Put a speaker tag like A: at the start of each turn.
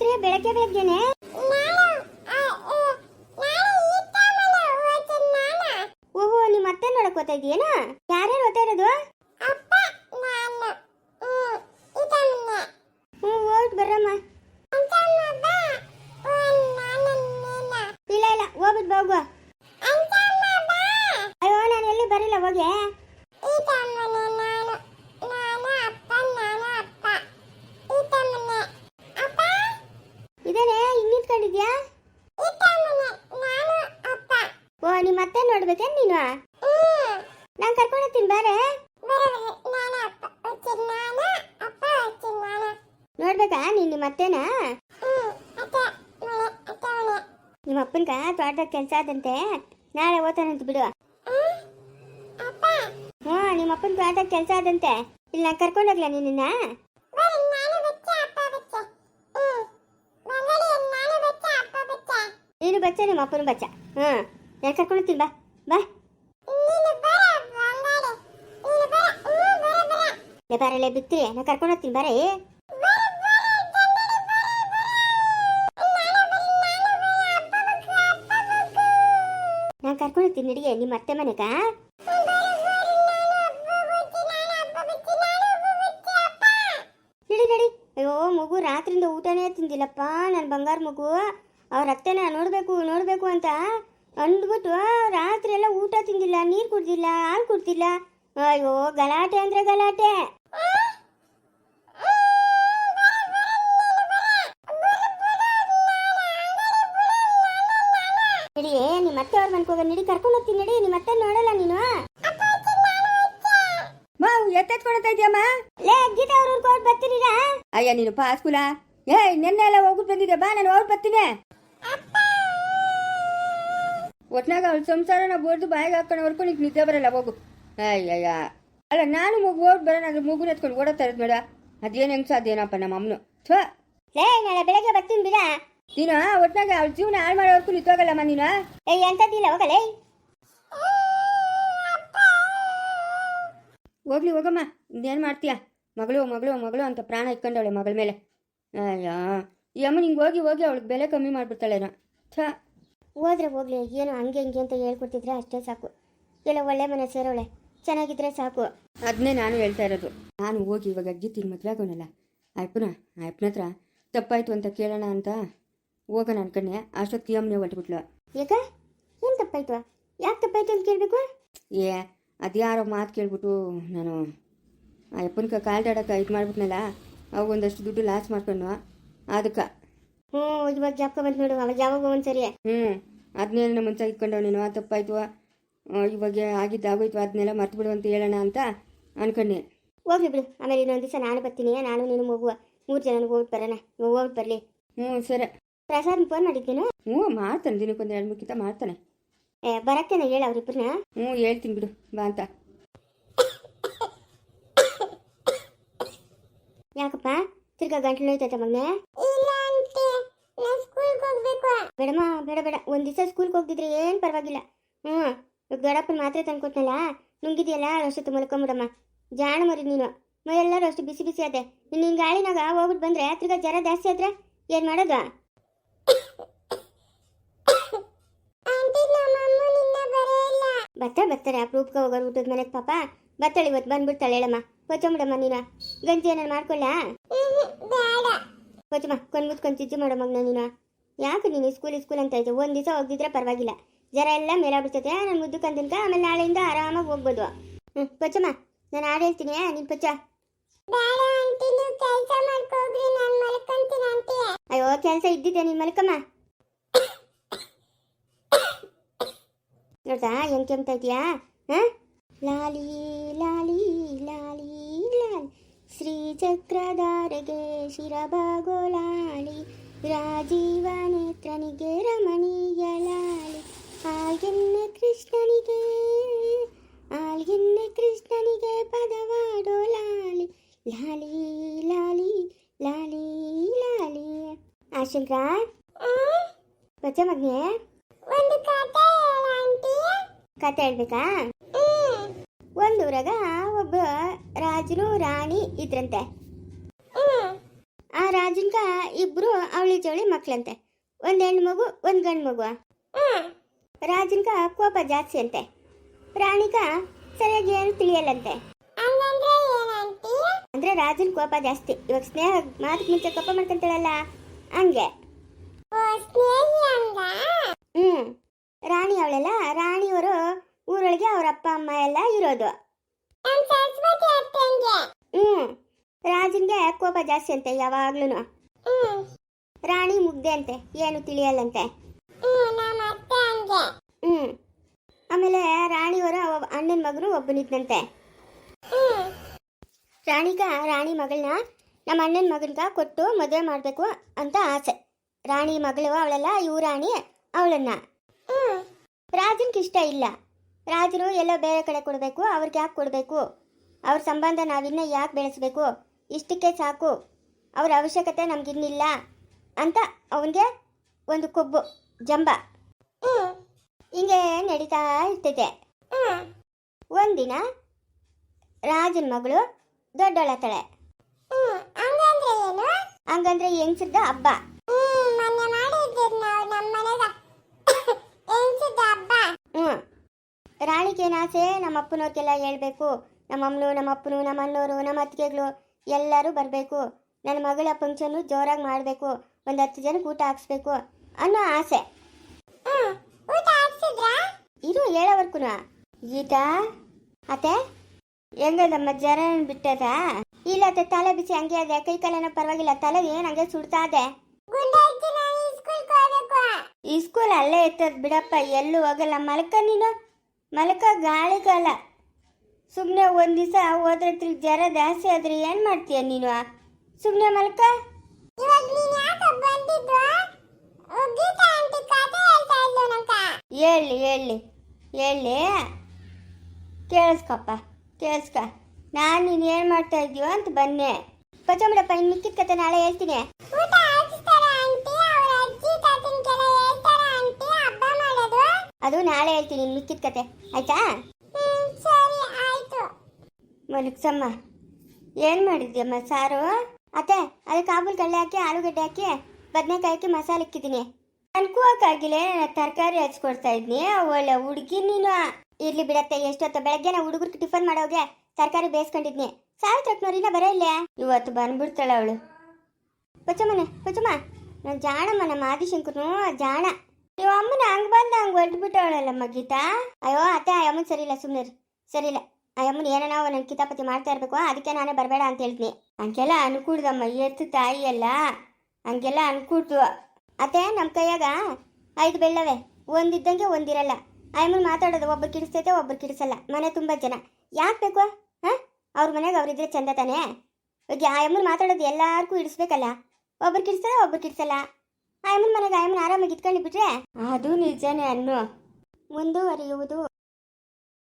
A: ಬಿತ್ತನೆ ಬೆಳಗ್ಗೆ ಬೆಳಗ್ಗೆನೆ? ಓಹೋ ನಿಮ್ಮ ಅತ್ತೆ ನೋಡಕ್ ಇದೀಯೇನ ಯಾರ್ಯಾರು ಓದ್ತಾ ಇರೋದು ಹ್ಞೂ ಓಟ್ ಬರ್ರಮ್ಮ ಇಲ್ಲ ಇಲ್ಲ ಹೋಗ್ಬಿಟ್ಟು ಹೋಗು ಅಯ್ಯೋ ನಾನು ಎಲ್ಲಿ ಬರಿಲ್ಲ ಹೋಗಿ ಇದೇನೆ ಹಿಂಗ್ ನಿಂತ್ಕೊಂಡಿದ್ಯಾ ಓ ನಿಮ್ಮ ನೋಡ್ಬೇಕೇನ್ ನೀನು? ನಾನು ಕರ್ಕೊಂಡು ಹೋಗ್ತೀನಿ, ಬಾರೆ. ನೋಡ್ಬೇಕಾ, ನೀನು ನಿಮ್ಮ ಅತ್ತೆನ? ನಿಮ್ಮ ಅಪ್ಪನ್ಗ ತೋಟದಾಗ ಕೆಲಸ ಆದಂತೆ. ನಾಳೆ ಓದ್ತಾನಂತ ಬಿಡು. ಹ್ಞೂ, ನಿಮ್ಮ ಅಪ್ಪನ ತೋಟದಾಗ ಕೆಲಸ ಆದಂತೆ. ಇಲ್ಲಿ ನಾನು ಕರ್ಕೊಂಡೋಗ್ಲಾ ನಿನ್ನ ನೀನು ಬಚ್ಚ, ನಿಮ್ಮ ಅಪ್ಪನ ಬಚ್ಚ. ಹ್ಞೂ, ನಾನು ಕರ್ಕೊಂಡು ಬಾ. ಬಾ. ಬಾರಲ್ಲೇ ಬಿತ್ತಿ ನಾನು ಕರ್ಕೊಂಡು ಹೋಗ್ತೀನಿ ಬಾರೇ. ನಾನು ಕರ್ಕೊಂಡು ಹೋಗ್ತೀನಿ ನಡಿಗೆ ನಿಮ್ಮ ಅತ್ತೆ ಮನೆಗ? ನಡಿ ನಡಿ. ಅಯ್ಯೋ ಮಗು ರಾತ್ರಿಯಿಂದ ಊಟನೇ ತಿಂದಿಲ್ಲಪ್ಪ ನನ್ನ ಬಂಗಾರ ಮಗು. ಅವ್ರ ಅತ್ತೆನ ನೋಡಬೇಕು ನೋಡಬೇಕು ಅಂತ. ಅಂದ್ಬಿಟ್ಟು ರಾತ್ರಿ ಎಲ್ಲ ಊಟ ತಿಂದಿಲ್ಲ ನೀರು ಕುಡ್ದಿಲ್ಲ ಹಾಲು ಕುಡ್ದಿಲ್ಲ. ಅಯ್ಯೋ ಗಲಾಟೆ ಅಂದ್ರೆ ಗಲಾಟೆ. ನಡಿ ನಿಮ್ಮ ಅತ್ತೆ ಅವ್ರ ಮನ್ಕೋಗ ನಡಿ ಕರ್ಕೊಂಡು ಹೋಗ್ತೀನಿ ನಡಿ ನಿಮ್ಮ ಅತ್ತೆ ನೋಡಲ್ಲ ನೀನು.
B: ಮಾವು ಎತ್ತೆತ್ಕೊಳ್ತಾ ಇದೆಯಮ್ಮ
A: ಲೇ ಗೀತಾ ಅವ್ರ ಊರ್ಗ್ ಹೋಗ್ಬಿಟ್ ಬರ್ತೀರಾ
B: ಅಯ್ಯ ನೀನು ಪಾಸ್ಕುಲ? ಏಯ್ ನಿನ್ನೆ ಎಲ್ಲ ಹೋಗ್ಬಿಟ್ಟು ಬಂದಿದ್ದೆ ಬಾ ನಾನು ಹೋಗಿ ಬರ್ತೀನಿ. ಒಟ್ನಾಗ ಅವ್ಳ ಸಂಸಾರನ ಬೋರ್ದು ಬಾಯಿಗೆ ಹಾಕೊಂಡು ಈಗ ನಿದ್ದೆ ಬರಲ್ಲ ಹೋಗು. ಅಯ್ಯಯ್ಯ. ಅಲ್ಲ ನಾನು ಮಗು ಹೋಗಿ ಬರೋಣ ಅದ್ರ ಮಗುನ ಎತ್ಕೊಂಡು ಓಡೋತಾ ಇರೋದು ಮೇಡ ಅದೇನು ಹೆಂಗ್ ಸಾಧ್ಯನಪ್ಪ ನಮ್ಮ ಅಮ್ಮನು. ಥೋ.
A: ಲೇ ನಾಳೆ ಬೆಳಗ್ಗೆ ಬರ್ತೀನಿ ಬಿಡ.
B: ದಿನ ಒಟ್ನಾಗ ಅವ್ಳ ಜೀವನ ಹಾಳು ಮಾಡೋವರೆಗೂ ನಿಂತೋಗಲ್ಲಮ್ಮ ನೀನು?
A: ಏಯ್ ಎಂಥದ್ದಿಲ್ಲ ಹೋಗಲೇ.
B: ಹೋಗ್ಲಿ ಹೋಗಮ್ಮ. ಇನ್ನೇನು ಮಾಡ್ತೀಯ? ಮಗಳು ಮಗಳು ಮಗಳು ಅಂತ ಪ್ರಾಣ ಇಟ್ಕೊಂಡವಳೆ ಮಗಳ ಮೇಲೆ. ಅಯ್ಯೋ. ಈ ಅಮ್ಮ ನಿಂಗೆ ಹೋಗಿ ಹೋಗಿ ಅವಳಿಗೆ ಬೆಲೆ ಕಮ್ಮಿ ಮಾಡಿಬಿಡ್ತಾಳೇನೋ. ಛ
A: ಹೋದ್ರೆ ಹೋಗ್ಲಿ ಏನು ಹಂಗೆ ಹಿಂಗೆ ಅಂತ ಹೇಳ್ಕೊಡ್ತಿದ್ರೆ ಅಷ್ಟೇ ಸಾಕು. ಎಲ್ಲ ಒಳ್ಳೆ ಮನೆ ಸೇರೋಳೆ. ಚೆನ್ನಾಗಿದ್ರೆ ಸಾಕು.
B: ಅದನ್ನೇ ನಾನು ಹೇಳ್ತಾ ಇರೋದು. ನಾನು ಹೋಗಿ ಇವಾಗ ಅಜ್ಜಿತಿನ ಮದುವೆ ಆಗೋನಲ್ಲ. ಅಯ್ಯಪ್ಪನ ಅಯ್ಯಪ್ಪನ ಹತ್ರ ತಪ್ಪಾಯ್ತು ಅಂತ ಕೇಳೋಣ ಅಂತ ಹೋಗೋಣ ಅನ್ಕೊಂಡೆ. ಅಷ್ಟೊತ್ತು ಅಮ್ಮನೆ ಹೊರಟ್ಬಿಟ್ಲು.
A: ಈಗ ಏನು ತಪ್ಪಾಯ್ತು? ಯಾಕೆ ತಪ್ಪಾಯ್ತು ಅಂತ ಕೇಳಬೇಕು?
B: ಏ ಅದ್ಯಾರೋ ಮಾತು ಕೇಳ್ಬಿಟ್ಟು ನಾನು ಅಯ್ಯಪ್ಪನ ಕಾಲ್ದಾಡಕ್ಕೆ ಇದು ಮಾಡ್ಬಿಟ್ನಲ್ಲ ಅವು ಒಂದಷ್ಟು ದುಡ್ಡು ಲಾಸ್ ಮಾಡ್ಕೊಂಡು ಅದಕ್ಕೆ.
A: ಹ್ಞೂ ಇವಾಗ ಜಾಪ್ಕ ಬಂತು ನೋಡು. ಅವಾಗ ಯಾವಾಗ ಒಂದ್ಸರಿ.
B: ಹ್ಞೂ ಅದನ್ನೆಲ್ಲ ಮುಂಚೆ ಇಟ್ಕೊಂಡವನೇನು ನೀನು. ತಪ್ಪಾಯ್ತು ಆ, ಇವಾಗ ಆಗಿದ್ದು ಆಗೋಯ್ತು ಅದನ್ನೆಲ್ಲ ಮರ್ತು ಬಿಡು ಅಂತ ಹೇಳೋಣ ಅಂತ ಅನ್ಕೊಂಡೆ.
A: ಹೋಗ್ಲಿ ಬಿಡು. ಆಮೇಲೆ ಇನ್ನೊಂದು ದಿವಸ ನಾನು ಬರ್ತೀನಿ. ನಾನು ನೀನು ಹೋಗುವ ಮೂರು ಜನ ಹೋಗ್ಬಿಟ್ಟು ಬರೋಣ. ಹೋಗ್ಬಿಟ್ಟು ಬರಲಿ.
B: ಹ್ಞೂ ಸರಿ.
A: ಪ್ರಸಾದ್ ಫೋನ್ ಮಾಡಿದ್ದೀನಿ
B: ಹ್ಞೂ ಮಾಡ್ತಾನೆ. ದಿನಕ್ಕೊಂದು ಎರಡು ಕಿತ ಮಾಡ್ತಾನೆ.
A: ಏ ಬರತ್ತೇನೆ ಹೇಳ ಅವ್ರಿಬ್ಬರನ್ನ
B: ಹ್ಞೂ ಹೇಳ್ತೀನಿ ಬಿಡು. ಬಾ ಅಂತ.
A: ಯಾಕಪ್ಪ? ತಿರ್ಗಾ ಗಂಟ್ಲು ನೋಯ್ತೈತೆ ಮಗನೆ? ಬೇಡಮ್ಮ ಬೇಡ ಬೇಡ. ಒಂದ್ ದಿವಸ ಸ್ಕೂಲ್ಗೆ ಹೋಗ್ತಿದ್ರೆ ಏನ್ ಪರವಾಗಿಲ್ಲ. ಹ್ಮ್ ಇವಾಗ ಮಾತ್ರ ತಂದ್ಕೊಟ್ನಲ್ಲ ನುಂಗಿದೆಯಲ್ಲ ಅಷ್ಟು ಮಲ್ಕೊಂಬಿಡಮ್ಮ. ಜಾಣ ಮರಿ ನೀನು. ಮೈಯೆಲ್ಲರೂ ಅಷ್ಟು ಬಿಸಿ ಬಿಸಿ ಆದೆ ನೀನು ಹಿಂಗೆ ಗಾಳಿನಾಗ ಹೋಗ್ಬಿಟ್ಟು ಬಂದ್ರೆ ತಿರ್ಗಾ ಜ್ವರ ಜಾಸ್ತಿ ಆದ್ರೆ ಏನ್ ಮಾಡೋದು? ಬರ್ತಾರೆ ಬರ್ತಾರೆ ಅಪ್ರೂಪಕ್ಕೆ ಹೋಗೋರು ಊಟದ ಮನೆಗೆ ಪಾಪ. ಬರ್ತಾಳೆ ಇವತ್ತು ಬಂದ್ಬಿಡ್ತಾಳೆ ಹೇಳಮ್ಮ. ಕೊಚ್ಚಂಬಿಡಮ್ಮ ನೀನ. ಗಂಜಿ ಏನಾರು ಮಾಡ್ಕೊಳ್ಳ ಕೊಚ್ಚಮ್ಮ ಕೊಂಡ್ ಮುಚ್ಕೊಂಡು ಮಾಡಮ್ಮ ನೀನು. ಯಾಕೆ ನೀನು ಸ್ಕೂಲ್ ಸ್ಕೂಲ್ ಅಂತ ಐತೆ ಒಂದು ದಿವಸ ಹೋಗಿದ್ರೆ ಪರವಾಗಿಲ್ಲ. ಜರ ಎಲ್ಲ ಮೇಲಾಗ್ಬಿಡ್ತೈತೆ. ನಾನು ಮುದ್ದು ಕಂದಿನ್ಕ ಆಮೇಲೆ ನಾಳೆಯಿಂದ ಆರಾಮಾಗಿ ಹೋಗ್ಬೋದು. ಹ್ಞೂ ಪಚ್ಚಮ್ಮ ನಾನು ಹಾಡು ಹೇಳ್ತೀನಿ ನೀನು ಪಚ್ಚ. ಅಯ್ಯೋ ಕೆಲಸ ಇದ್ದಿದ್ದೆ ನೀನು ಮಲ್ಕಮ್ಮ? ನೋಡ್ದಾ ಹೆಂಗೆ ಕೆಮ್ತಾ ಇದೆಯಾ ಹಾಂ? ಲಾಲಿ ಲಾಲಿ ಲಾಲಿ ಲಾಲಿ. ಶ್ರೀ ಚಕ್ರಧಾರೆಗೆ ಶಿರಬಾಗೋ ಲಾಲಿ ರಾಜೀವ ನೇತ್ರನಿಗೆ ರಮಣೀಯ ಲಾಲಿ ಆಲ್ಗೆನ್ನೆ ಕೃಷ್ಣನಿಗೆ ಆಲ್ಗೆನ್ನೆ ಕೃಷ್ಣನಿಗೆ ಪದವಾಡೋ ಲಾಲಿ. ಲಾಲಿ ಲಾಲಿ ಲಾಲಿ ಲಾಲಿ. ಆಶಂಕರ ಬಚ್ಚ ಮಗ್ನೆ. ಒಂದು ಕತೆ ಕತೆ ಒಂದು ಒಂದೂರಾಗ ಒಬ್ಬ ರಾಜನು ರಾಣಿ ಇದ್ರಂತೆ. ಆ ರಾಜನ್ಕ ಇಬ್ರು ಅವಳಿ ಜೋಳಿ ಮಕ್ಳಂತೆ. ಒಂದ್ ಹೆಣ್ಣು ಮಗು ಒಂದ್ ಗಂಡು ಮಗು ರಾಜನ್ಕ ಕೋಪ ಜಾಸ್ತಿ ಅಂತೆ. ರಾಣಿಕ ಸರಿಯಾಗಿ ಏನು ತಿಳಿಯಲ್ಲಂತೆ. ಅಂದ್ರೆ ರಾಜನ್ ಕೋಪ ಜಾಸ್ತಿ. ಇವಾಗ ಸ್ನೇಹ ಮಾತು ಮುಂಚೆ ಕೋಪ ಮಾಡ್ಕೊಂತಾಳಲ್ಲ ಹಂಗೆ. ಹ್ಮ್. ರಾಣಿ ಅವಳೆಲ್ಲ ರಾಣಿಯವರು ಊರೊಳಗೆ ಅವ್ರ ಅಪ್ಪ ಅಮ್ಮ ಎಲ್ಲ ಇರೋದು. ಹ್ಮ್. ರಾಜನ್ಗೆ ಕೋಪ ಜಾಸ್ತಿ ಅಂತೆ ಯಾವಾಗ್ಲೂ ರಾಣಿ ಮುಗ್ದೆ ಅಂತೆ, ಏನು ತಿಳಿಯಲ್ಲಂತೆ. ಹ್ಮ್. ಆಮೇಲೆ ರಾಣಿಯವರ ಅಣ್ಣನ ಮಗನು ಒಬ್ಬನಿದ್ನಂತೆ. ರಾಣಿಗ ರಾಣಿ ಮಗಳನ್ನ ನಮ್ಮ ಅಣ್ಣನ ಮಗನ್ಗ ಕೊಟ್ಟು ಮದುವೆ ಮಾಡಬೇಕು ಅಂತ ಆಸೆ. ರಾಣಿ ಮಗಳು ಅವಳೆಲ್ಲ, ಇವು ರಾಣಿ ಅವಳನ್ನ. ರಾಜನ್ಗೆ ಇಷ್ಟ ಇಲ್ಲ. ರಾಜರು ಎಲ್ಲ ಬೇರೆ ಕಡೆ ಕೊಡಬೇಕು, ಅವ್ರಿಗೆ ಯಾಕೆ ಕೊಡಬೇಕು? ಅವ್ರ ಸಂಬಂಧ ನಾವಿನ್ನ ಯಾಕೆ ಬೆಳೆಸಬೇಕು? ಇಷ್ಟಕ್ಕೆ ಸಾಕು. ಅವರ ಅವಶ್ಯಕತೆ ನಮಗಿನ್ನಿಲ್ಲ ಅಂತ ಅವನಿಗೆ ಒಂದು ಕೊಬ್ಬು ಜಂಬ. ಹಿಂಗೆ ನಡೀತಾ ಇರ್ತೈತೆ ಒಂದಿನ ರಾಜನ ಮಗಳು ದೊಡ್ಡೊಳತಳೆ. ಹಂಗಂದ್ರೆ ಹೆಂಗ್ಸದ ಹಬ್ಬ. ರಾಣಿಗೆ ಏನಾಸೆ ಆಸೆ ನಮ್ಮ ಅಪ್ಪನವ್ರಿಗೆಲ್ಲ ಹೇಳ್ಬೇಕು ನಮ್ಮ ಅಮ್ಮನು ನಮ್ಮ ಅಪ್ಪನು ನಮ್ಮ ಅಣ್ಣವರು ನಮ್ಮ ಅತ್ತಿಗೆಗಳು ಎಲ್ಲರೂ ಬರಬೇಕು. ನನ್ನ ಮಗಳ ಫಂಕ್ಷನ್ನು ಜೋರಾಗಿ ಮಾಡಬೇಕು. ಒಂದು ಹತ್ತು ಜನಕ್ಕೆ ಊಟ ಹಾಕ್ಸ್ಬೇಕು ಅನ್ನೋ ಆಸೆ. ಇರು ಹೇಳೋವರ್ಕು ಗೀತಾ ಅತ್ತೆ ಹೆಂಗದಮ್ಮ ಜನ ಬಿಟ್ಟದ? ಇಲ್ಲ ಅತ್ತೆ ತಲೆ ಬಿಸಿ ಹಂಗೆ ಅದೆ ಕೈ ಕಾಲೇನೋ ಪರವಾಗಿಲ್ಲ. ತಲೆ ಏನ್ ಹಂಗೆ ಸುಡ್ತಾ ಇದೆ? ಈ ಸ್ಕೂಲ್ ಅಲ್ಲೇ ಇರ್ತದ ಬಿಡಪ್ಪ. ಎಲ್ಲೂ ಹೋಗಲ್ಲ. ಮಲ್ಕ ನೀನು. ಮಲಕ ಗಾಳಿ ಕಾಲ ಸುಮ್ಮನೆ ಒಂದು ದಿವಸ ಹೋದ್ರೆ ತಿರುಗಿ ಜ್ವರ ಜಾಸ್ತಿ ಆದ್ರೆ ಏನು ಮಾಡ್ತೀಯ ನೀನು? ಸುಮ್ಮನೆ ಮಲ್ಕ. ಹೇಳಿ ಹೇಳಿ ಹೇಳಿ. ಕೇಳಿಸ್ಕಪ್ಪ ಕೇಳಿಸ್ಕ. ನಾನು ನೀನು ಏನು ಮಾಡ್ತಾ ಇದೀಯೋ ಅಂತ ಬನ್ನೆ. ಪಚಮಡಪ್ಪ ಇನ್ನು ಮಿಕ್ಕಿದ ಕತೆ ನಾಳೆ ಹೇಳ್ತೀನಿ. ಅದು ನಾಳೆ ಹೇಳ್ತೀನಿ ಮಿಕ್ಕಿದ ಕತೆ. ಆಯ್ತಾ? ಮಲಗ್ಸಮ್ಮ ಏನು ಮಾಡಿದ್ಯಮ್ಮ ಸಾರು? ಅತ್ತೆ ಅದಕ್ಕೆ ಕಾಬೂಲ್ ಕಳ್ಳೆ ಹಾಕಿ, ಆಲೂಗಡ್ಡೆ ಹಾಕಿ, ಬದನೆಕಾಯಿ ಹಾಕಿ ಮಸಾಲೆ ಇಕ್ಕಿದ್ದೀನಿ. ಅನ್ಕೋಕ್ಕಾಗಿಲ್ಲ ತರಕಾರಿ ಹಚ್ಕೊಡ್ತಾ ಇದ್ನಿ. ಒಳ್ಳೆ ಹುಡುಗಿ ನೀನು. ಇರ್ಲಿ ಬಿಡತ್ತೆ, ಎಷ್ಟೊತ್ತು ಬೆಳಗ್ಗೆ ನಾ ಹುಡುಗರಿಗೆ ಟಿಫನ್ ಮಾಡೋಗೆ ತರಕಾರಿ ಬೇಯಿಸ್ಕೊಂಡಿದ್ನಿ. ಸಾವಿತ್ರಕ್ನವ್ರಿನ ಬರ ಇಲ್ಲ. ಇವತ್ತು ಬಂದ್ಬಿಡ್ತಾಳೆ ಅವಳು. ಪಚ್ಚಮ್ಮನೆ ಪಚ್ಚಮ್ಮ ನಾನು ಜಾಣಮ್ಮ, ನಮ್ಮ ಆದಿಶಂಕರ್ನು ಜಾಣ. ನೀವು ಅಮ್ಮನ ಹಂಗೆ ಬಂದ ಹಂಗೆ ಹೊರಟು ಬಿಟ್ಟವಳಲ್ಲಮ್ಮ ಗೀತಾ. ಅಯ್ಯೋ, ಅತ್ತೆ, ಅಮ್ಮನ ಸರಿ ಇಲ್ಲ ಸುಮ್ಮನೆ ಸರಿಯಿಲ್ಲ. ಆ ಅಮ್ಮನ ಏನೋ ನನ್ನ ಕಿತಾಪತಿ ಮಾಡ್ತಾ ಇರಬೇಕು, ಅದಕ್ಕೆ ನಾನೇ ಬರಬೇಡ ಅಂತ ಹೇಳ್ತೀನಿ. ಹಂಗೆಲ್ಲ ಅನ್ಕೂಡ್ದಮ್ಮ ಎತ್ತು ತಾಯಿ ಎಲ್ಲ ಹಂಗೆಲ್ಲ ಅನ್ಕೂಡ್ತು ಅತ್ತೆ ನಮ್ಮ ಕೈಯಾಗ ಐದು ಬೆಳ್ಳವೆ. ಒಂದಿದ್ದಂಗೆ ಒಂದಿರಲ್ಲ. ಆಯಮ್ಮನ ಮಾತಾಡೋದು ಒಬ್ಬರು ಕಿಡಿಸ್ತೈತೆ ಒಬ್ಬರು ಕಿಡಿಸಲ್ಲ. ಮನೆ ತುಂಬ ಜನ. ಯಾಕೆ ಬೇಕು? ಹಾಂ? ಅವ್ರ ಮನೆಗೆ ಅವರಿದ್ರೆ ಚಂದ ತಾನೇ? ಓಕೆ ಆ ಅಮ್ಮನ ಮಾತಾಡೋದು ಎಲ್ಲಾರ್ಗೂ ಇಡಿಸ್ಬೇಕಲ್ಲ. ಒಬ್ರು ಕಿಡಿಸ್ತಾರೆ ಒಬ್ರು ಕಿಡಿಸಲ್ಲ. ಆ ಅಮ್ಮನ ಮನೆಗೆ ಆಯಮ್ಮನ ಆರಾಮಾಗಿ ಇಟ್ಕೊಂಡು ಬಿಟ್ರೆ? ಅದು ನಿಜನೇ ಅನ್ನು. ಮುಂದುವರಿಯುವುದು